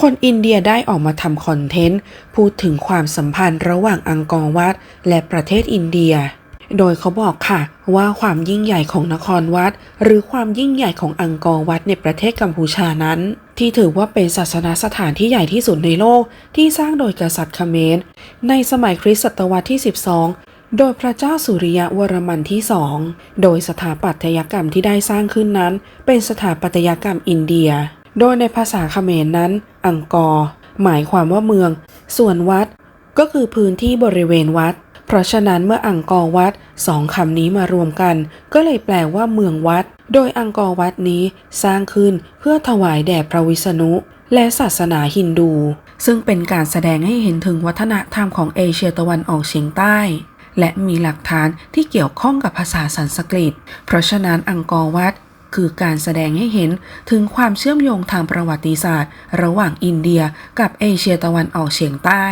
คนอินเดียได้ออกมาทำคอนเทนต์ พูดถึงความสัมพันธ์ระหว่างอังกอร์วัดและประเทศอินเดีย โดยเขาบอกค่ะ ว่าความยิ่งใหญ่ของนครวัด หรือความยิ่งใหญ่ของอังกอร์วัดในประเทศกัมพูชานั้น ที่ถือว่าเป็นศาสนาสถานที่ใหญ่ที่สุดในโลกที่สร้างโดยกษัตริย์เขมรในสมัยคริสตศตวรรษที่ 12โดยพระเจ้าสุริยะวรมันที่สอง โดยสถาปัตยกรรมที่ได้สร้างขึ้นนั้น เป็นสถาปัตยกรรมอินเดีย โดยในภาษาเขมรนั้น อังกอร์หมายความว่าเมือง ส่วนวัด ก็คือพื้นที่บริเวณวัด เพราะฉะนั้นเมื่ออังกอร์วัดสองคำนี้มารวมกัน ก็เลยแปลว่าเมืองวัด โดยอังกอร์วัดนี้สร้างขึ้นเพื่อถวายแด่พระวิษณุ และศาสนาฮินดู ซึ่งเป็นการแสดงให้เห็นถึงวัฒนธรรมของเอเชียตะวันออกเฉียงใต้ และมีหลักฐานที่เกี่ยวข้องกับภาษาสันสกฤต เพราะฉะนั้นอังกอร์วัด คือการแสดงให้เห็นถึงความเชื่อมโยงทางประวัติศาสตร์ ระหว่างอินเดียกับเอเชียตะวันออกเฉียงใต้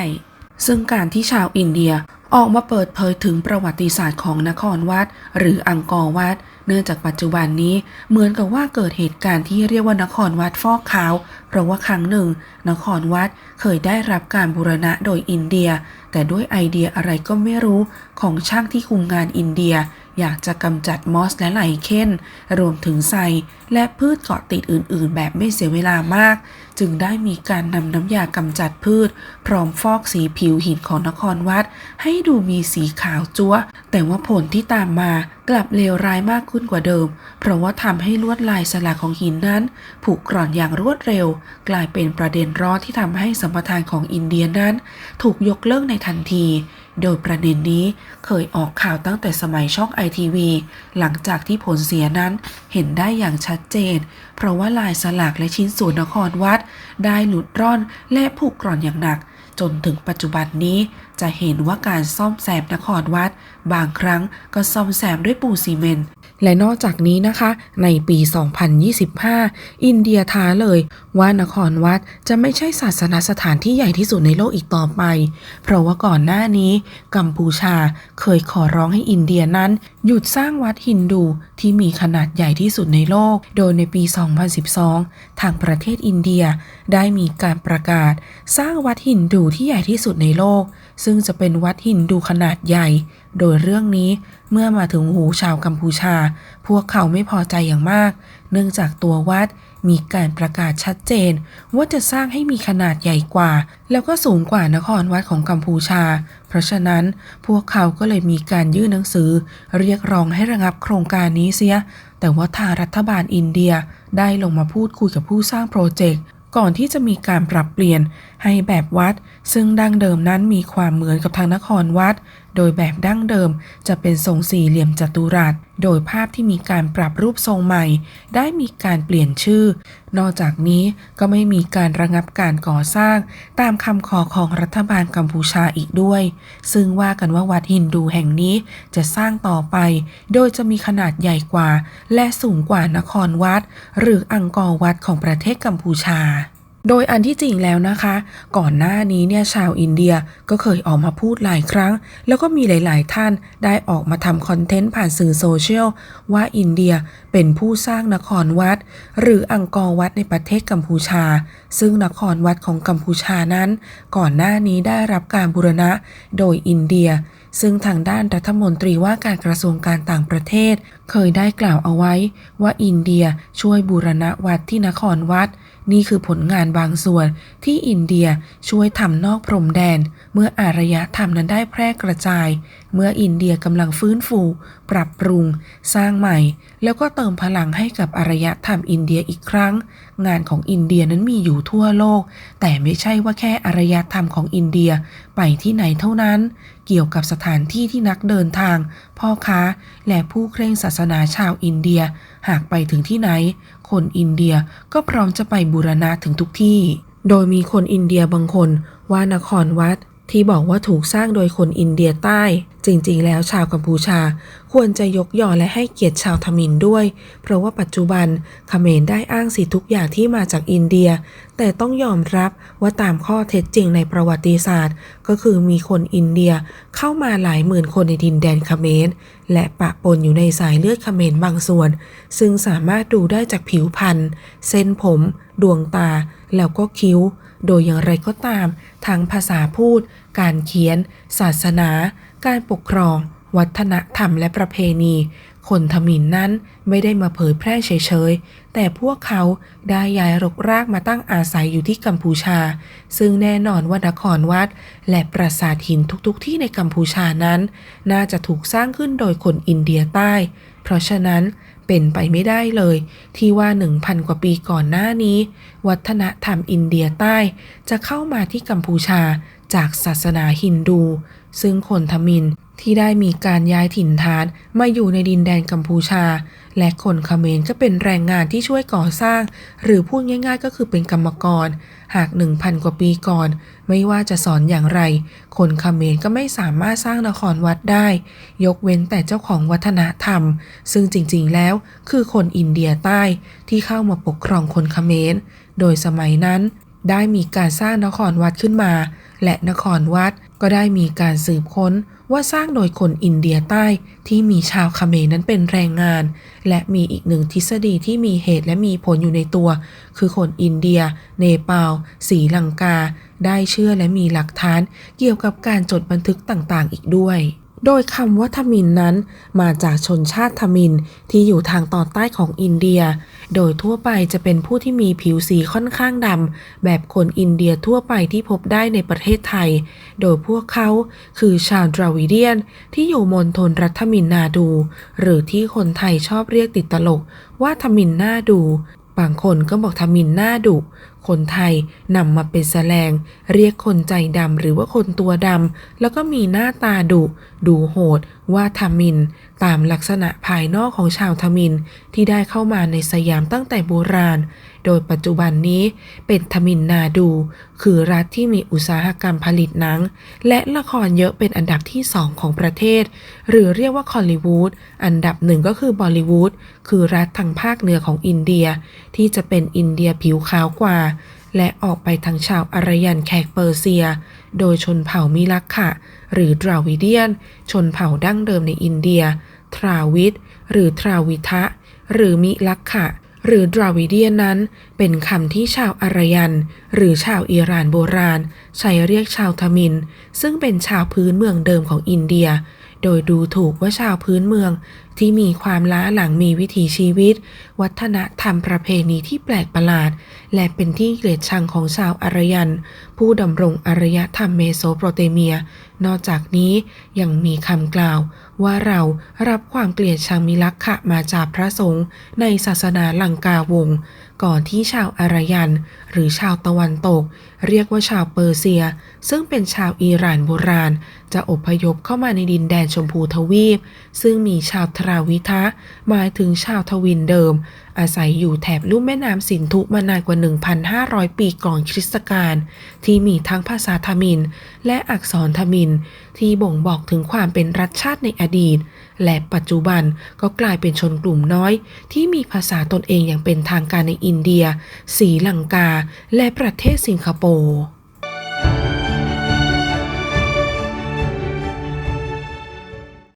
ซึ่งการที่ชาวอินเดียออกมาเปิดเผยถึงประวัติศาสตร์ของนครวัด หรืออังกอร์วัด เนื่องจากปัจจุบันนี้เหมือนกับว่าเกิดเหตุการณ์ที่เรียกว่านครวัดฟอกขาว เพราะว่าครั้งหนึ่ง นครวัดเคยได้รับการบูรณะโดยอินเดีย แต่ด้วยไอเดียอะไรก็ไม่รู้ของช่างที่คุมงานอินเดีย อยากจะกำจัดมอสและไหลเค้นรวมถึงไซและพืชเกาะติดอื่น ๆ แบบไม่เสียเวลามาก จึงได้มีการนำน้ำยากำจัดพืช พร้อมฟอกสีผิวหินของนครวัด ให้ดูมีสีขาวจั๊วแต่ว่าผลที่ตามมา กลับเลวร้ายมากขึ้นกว่าเดิม เพราะว่าทำให้ลวดลายสลักของหินนั้นผุกร่อนอย่างรวดเร็ว กลายเป็นประเด็นร้อนที่ทำให้สัมปทานของอินเดียนั้น ถูกยกเลิกในทันที โดยประเด็นนี้เคยออกข่าวตั้งแต่สมัยช่องไอทีวีหลังจากที่ผลเสียนั้นเห็นได้อย่างชัดเจน เพราะว่าลายสลักและชิ้นส่วนนครวัด ได้หลุดร่อนและผุกร่อนอย่างหนัก จนถึงปัจจุบันนี้จะเห็นว่าการซ่อมแซมนครวัด บางครั้งก็ซ่อมแซมด้วยปูนซีเมนต์ และนอกจากนี้นะคะ ในปี 2025 อินเดียท้าเลย ว่านครวัดจะไม่ใช่ศาสนสถานที่ใหญ่ที่สุดในโลกอีกต่อไป เพราะว่าก่อนหน้านี้ กัมพูชาเคยขอร้องให้อินเดียนั้น หยุดสร้างวัดฮินดูที่มีขนาดใหญ่ที่สุดในโลก โดยในปี 2012 ทางประเทศอินเดียได้มีการประกาศ สร้างวัดฮินดูที่ใหญ่ที่สุดในโลก ซึ่งจะเป็นวัดฮินดูขนาดใหญ่ โดยเรื่องนี้เมื่อมาถึงหูชาวกัมพูชา พวกเขาไม่พอใจอย่างมาก เนื่องจากตัววัดมีการประกาศชัดเจน ว่าจะสร้างให้มีขนาดใหญ่กว่า แล้วก็สูงกว่านครวัดของกัมพูชา เพราะฉะนั้นพวกเขาก็เลยมีการยื่นหนังสือ เรียกร้องให้ระงับโครงการนี้เสีย แต่ว่าทางรัฐบาลอินเดียได้ลงมาพูดคุยกับผู้สร้างโปรเจกต์ก่อนที่จะมีการปรับเปลี่ยนให้แบบวัด ซึ่งดั้งเดิมนั้นมีความเหมือนกับทางนครวัด โดยแบบดั้งเดิมจะเป็นทรงสี่เหลี่ยมจัตุรัส โดยภาพที่มีการปรับรูปทรงใหม่ ได้มีการเปลี่ยนชื่อ นอกจากนี้ก็ไม่มีการระงับการก่อสร้าง ตามคำขอของรัฐบาลกัมพูชาอีกด้วย ซึ่งว่ากันว่าวัดฮินดูแห่งนี้จะสร้างต่อไป โดยจะมีขนาดใหญ่กว่า และสูงกว่านครวัด หรืออังกอร์วัดของประเทศกัมพูชา โดยอันที่จริงแล้วนะคะ ก่อนหน้านี้เนี่ยชาวอินเดียก็เคยออกมาพูดหลายครั้ง แล้วก็มีหลาย ๆ ท่านได้ออกมาทำคอนเทนต์ผ่านสื่อโซเชียล ว่าอินเดียเป็นผู้สร้างนครวัด หรืออังกอร์วัดในประเทศกัมพูชา ซึ่งนครวัดของกัมพูชานั้น ก่อนหน้านี้ได้รับการบูรณะโดยอินเดีย ซึ่งทางด้านรัฐมนตรีว่าการกระทรวงการต่างประเทศ เคยได้กล่าวเอาไว้ว่าอินเดียช่วยบูรณะวัดที่นครวัด นี่คือผลงานบางส่วนที่อินเดียช่วยทำนอกพรมแดน เมื่ออารยธรรมนั้นได้แพร่กระจาย เมื่ออินเดียกำลังฟื้นฟู ปรับปรุง สร้างใหม่แล้วก็เติมพลังให้กับอารยธรรมอินเดียอีกครั้ง งานของอินเดียนั้นมีอยู่ทั่วโลก แต่ไม่ใช่ว่าแค่อารยธรรมของอินเดียไปที่ไหนเท่านั้น เกี่ยวกับสถานที่ที่นักเดินทาง พ่อค้า และผู้เคร่งศาสนาชาวอินเดีย หากไปถึงที่ไหน คนอินเดียก็พร้อมจะไปบูรณะถึงทุกที่ โดยมีคนอินเดียบางคนว่านครวัด ที่บอกว่าถูกสร้างโดยคนอินเดียใต้ จริงๆ แล้วชาวกัมพูชา ควรจะยกย่อและให้เกียรติชาวทมินด้วย เพราะว่าปัจจุบันเขมรได้อ้างสิทธิทุกอย่างที่มาจากอินเดีย แต่ต้องยอมรับว่าตามข้อเท็จจริงในประวัติศาสตร์ ก็คือมีคนอินเดียเข้ามาหลายหมื่นคนในดินแดนเขมรและปะปนอยู่ในสายเลือดเขมรบางส่วน ซึ่งสามารถดูได้จากผิวพรรณเส้นผม ดวงตา แล้วก็คิ้ว โดยอย่างไรก็ตามทั้งภาษาพูด การเขียน ศาสนา การปกครอง วัฒนธรรมและประเพณี คนทมินนั้นไม่ได้มาเผยแพร่เฉยๆ แต่พวกเขาได้ย้ายรกรากมาตั้งอาศัยอยู่ที่กัมพูชา ซึ่งแน่นอนว่านครวัด และปราสาทหินทุกๆ ที่ในกัมพูชานั้น น่าจะถูกสร้างขึ้นโดยคนอินเดียใต้ เพราะฉะนั้นเป็นไปไม่ได้เลย ที่ว่า 1,000 กว่าปีก่อนหน้านี้ วัฒนธรรมอินเดียใต้ จะเข้ามาที่กัมพูชาจากศาสนาฮินดู ซึ่งคนทมิน ที่ได้มีการย้ายถิ่นฐานมาอยู่ในดินแดนกัมพูชา และคนเขมรก็เป็นแรงงานที่ช่วยก่อสร้าง หรือพูดง่ายๆ ก็คือเป็นกรรมกร หาก 1,000 กว่าปีก่อน ไม่ว่าจะสอนอย่างไร คนเขมรก็ไม่สามารถสร้างนครวัดได้ ยกเว้นแต่เจ้าของวัฒนธรรม ซึ่งจริงๆแล้วคือคนอินเดียใต้ที่เข้ามาปกครองคนเขมร โดยสมัยนั้นได้มีการสร้างนครวัดขึ้นมา และนครวัดก็ได้มีการสืบค้น ว่าสร้างโดยคนอินเดียใต้ที่มีชาวเขมรนั้นเป็นแรงงาน และมีอีกหนึ่งทฤษฎีที่มีเหตุและมีผลอยู่ในตัว คือคนอินเดีย เนปาลสีลังกา ได้เชื่อและมีหลักฐานเกี่ยวกับการจดบันทึกต่างๆ อีกด้วย โดยคำว่าทมินนั้น มาจากชนชาติทมินที่อยู่ทางตอนใต้ของอินเดีย โดยทั่วไปจะเป็นผู้ที่มีผิวสีค่อนข้างดำ แบบคนอินเดียทั่วไปที่พบได้ในประเทศไทย โดยพวกเขาคือชาวดราวิเดียน ที่อยู่มณฑลรัฐมินนาดู หรือที่คนไทยชอบเรียกติดตลกว่าทมินนาดู บางคนก็บอกทมินหน้าดุ คนไทยนำมาเป็นแสลง เรียกคนใจดำหรือว่าคนตัวดำแล้วก็มีหน้าตาดุ ดูโหด ว่าทมิน ตามลักษณะภายนอกของชาวทมิน ที่ได้เข้ามาในสยามตั้งแต่โบราณ โดยปัจจุบันนี้เป็นทมินนาดู คือรัฐที่มีอุตสาหกรรมผลิตหนัง และละครเยอะเป็นอันดับที่สองของประเทศ หรือเรียกว่าคอลลีวูดอันดับหนึ่งก็คือบอลลีวูดคือรัฐทางภาคเหนือของอินเดีย ที่จะเป็นอินเดียผิวขาวกว่า และออกไปทางชาวอารยันแขกเปอร์เซีย โดยชนเผ่ามิลักขะ หรือดราวิเดียน ชนเผ่าดั้งเดิมในอินเดีย ทราวิดหรือทราวิทะ หรือมิลักขะ หรือดราวิเดียนนั้น เป็นคำที่ชาวอารยัน หรือชาวอิหร่านโบราณ ใช้เรียกชาวทมิน ซึ่งเป็นชาวพื้นเมืองเดิมของอินเดีย โดยดูถูกว่าชาวพื้นเมือง ที่มีความล้าหลังมีวิถีชีวิต วัฒนธรรมประเพณีที่แปลกประหลาด และเป็นที่เกลียดชังของชาวอารยัน ผู้ดำรงอารยธรรมเมโสโปรเตเมีย นอกจากนี้ยังมีคำกล่าว ว่าเรารับความเกลียดชังมิลักขะมาจากพระสงฆ์ในศาสนาลังกาวง ก่อนที่ชาวอารยัน หรือชาวตะวันตก เรียกว่าชาวเปอร์เซีย ซึ่งเป็นชาวอิหร่านโบราณ จะอพยพเข้ามาในดินแดนชมพูทวีป ซึ่งมีชาวทราวิทะ หมายถึงชาวทวินเดิม อาศัยอยู่แถบลุ่มแม่น้ำสินธุมานานกว่า 1,500 ปีก่อนคริสตกาลที่มีทั้งภาษาทมิน และอักษรทมิน ที่บ่งบอกถึงความเป็นรัฐชาติในอดีต และปัจจุบันก็กลายเป็นชนกลุ่มน้อย ที่มีภาษาตนเองอย่างเป็นทางการในอินเดียศรีลังกาและประเทศสิงคโปร์